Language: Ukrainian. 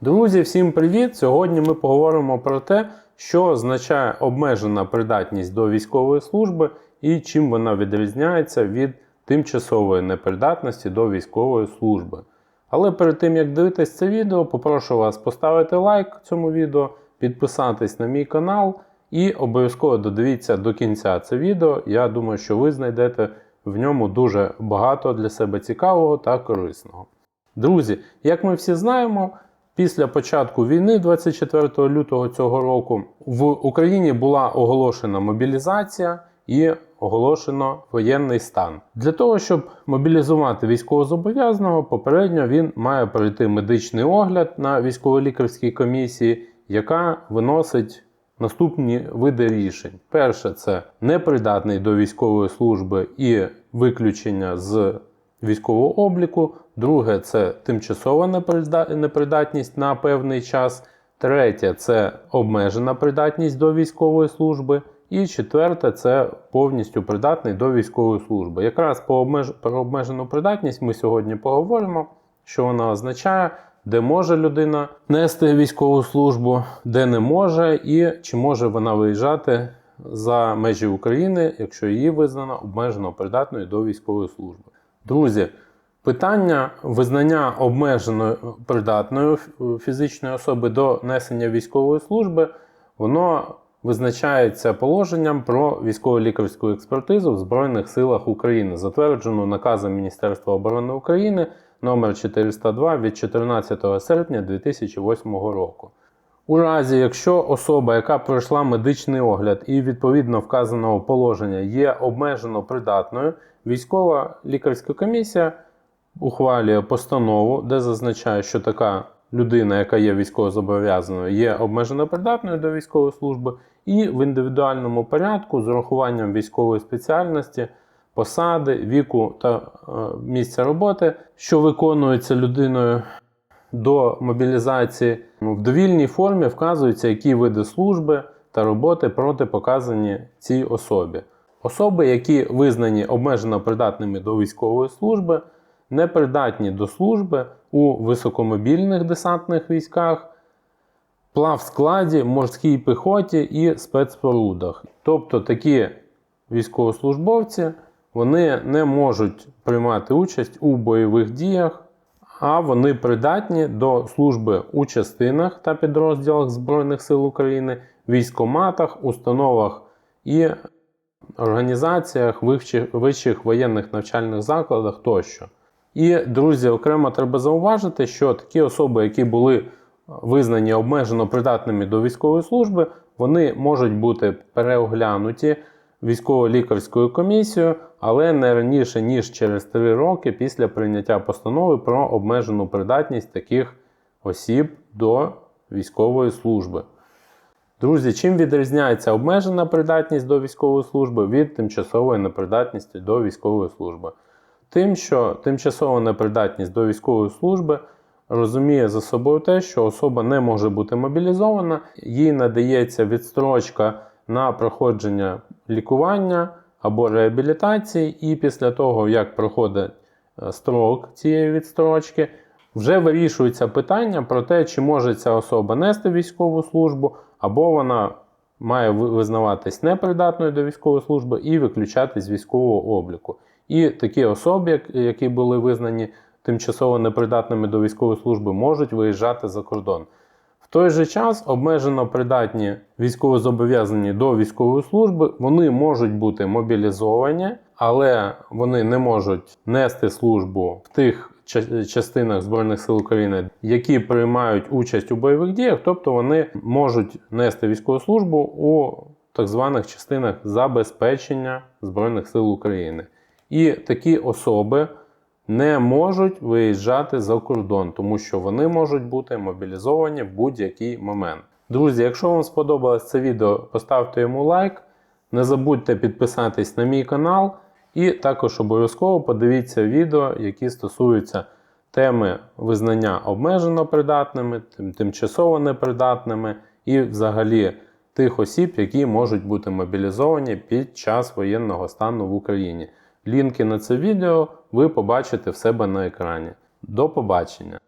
Друзі, всім привіт! Сьогодні ми поговоримо про те, що означає обмежена придатність до військової служби і чим вона відрізняється від тимчасової непридатності до військової служби. Але перед тим як дивитись це відео, попрошу вас поставити лайк цьому відео, підписатись на мій канал і обов'язково додивіться до кінця це відео. Я думаю, що ви знайдете в ньому дуже багато для себе цікавого та корисного. Друзі, як ми всі знаємо, після початку війни, 24 лютого цього року, в Україні була оголошена мобілізація і оголошено воєнний стан. Для того, щоб мобілізувати військовозобов'язаного, попередньо він має пройти медичний огляд на військово-лікарській комісії, яка виносить наступні види рішень. Перше це непридатний до військової служби і виключення з військового обліку. Друге це тимчасова непридатність на певний час. Третє це обмежена придатність до військової служби. І четверте це повністю придатний до військової служби. Якраз по обмеж... про обмежену придатність ми сьогодні поговоримо, що вона означає, де може людина нести військову службу, де не може, і чи може вона виїжджати за межі України, якщо її визнано обмежено придатною до військової служби. Друзі, питання визнання обмеженою придатною фізичної особи до несення військової служби, воно визначається положенням про військово-лікарську експертизу в Збройних силах України, затверджену наказом Міністерства оборони України номер 402 від 14 серпня 2008 року. У разі, якщо особа, яка пройшла медичний огляд і відповідно вказаного положення є обмежено придатною, військова лікарська комісія ухвалює постанову, де зазначає, що така людина, яка є військовозобов'язаною, є обмежено придатною до військової служби, і в індивідуальному порядку з урахуванням військової спеціальності, посади, віку та е, місця роботи, що виконується людиною до мобілізації, ну, в довільній формі вказуються, які види служби та роботи протипоказані цій особі. Особи, які визнані обмежено придатними до військової служби, непридатні до служби у високомобільних десантних військах, плавскладі, морській піхоті і спецпорудах. Тобто такі військовослужбовці вони не можуть приймати участь у бойових діях, а вони придатні до служби у частинах та підрозділах Збройних сил України, військоматах, установах і організаціях, вищих, воєнних навчальних закладах тощо. І, друзі, окремо треба зауважити, що такі особи, які були визнані обмежено придатними до військової служби, вони можуть бути переоглянуті військово-лікарською комісією, але не раніше ніж через 3 роки після прийняття постанови про обмежену придатність таких осіб до військової служби. Друзі, чим відрізняється обмежена придатність до військової служби від тимчасової непридатності до військової служби? Тим, що тимчасова непридатність до військової служби розуміє за собою те, що особа не може бути мобілізована, їй надається відстрочка на проходження лікування або реабілітації, і після того, як проходить е, строк цієї відстрочки, вже вирішується питання про те, чи може ця особа нести військову службу, або вона має визнаватись непридатною до військової служби і виключатись з військового обліку. І такі особи, які були визнані тимчасово непридатними до військової служби, можуть виїжджати за кордон. В той же час обмежено придатні військовозобов'язані до військової служби, вони можуть бути мобілізовані, але вони не можуть нести службу в тих частинах Збройних сил України, які приймають участь у бойових діях, тобто вони можуть нести військову службу у так званих частинах забезпечення Збройних сил України. І такі особи не можуть виїжджати за кордон, тому що вони можуть бути мобілізовані в будь-який момент. Друзі, якщо вам сподобалось це відео, поставте йому лайк. Не забудьте підписатись на мій канал, і також обов'язково подивіться відео, які стосуються теми визнання обмежено придатними, тимчасово непридатними і взагалі тих осіб, які можуть бути мобілізовані під час воєнного стану в Україні. Лінки на це відео ви побачите в себе на екрані. До побачення!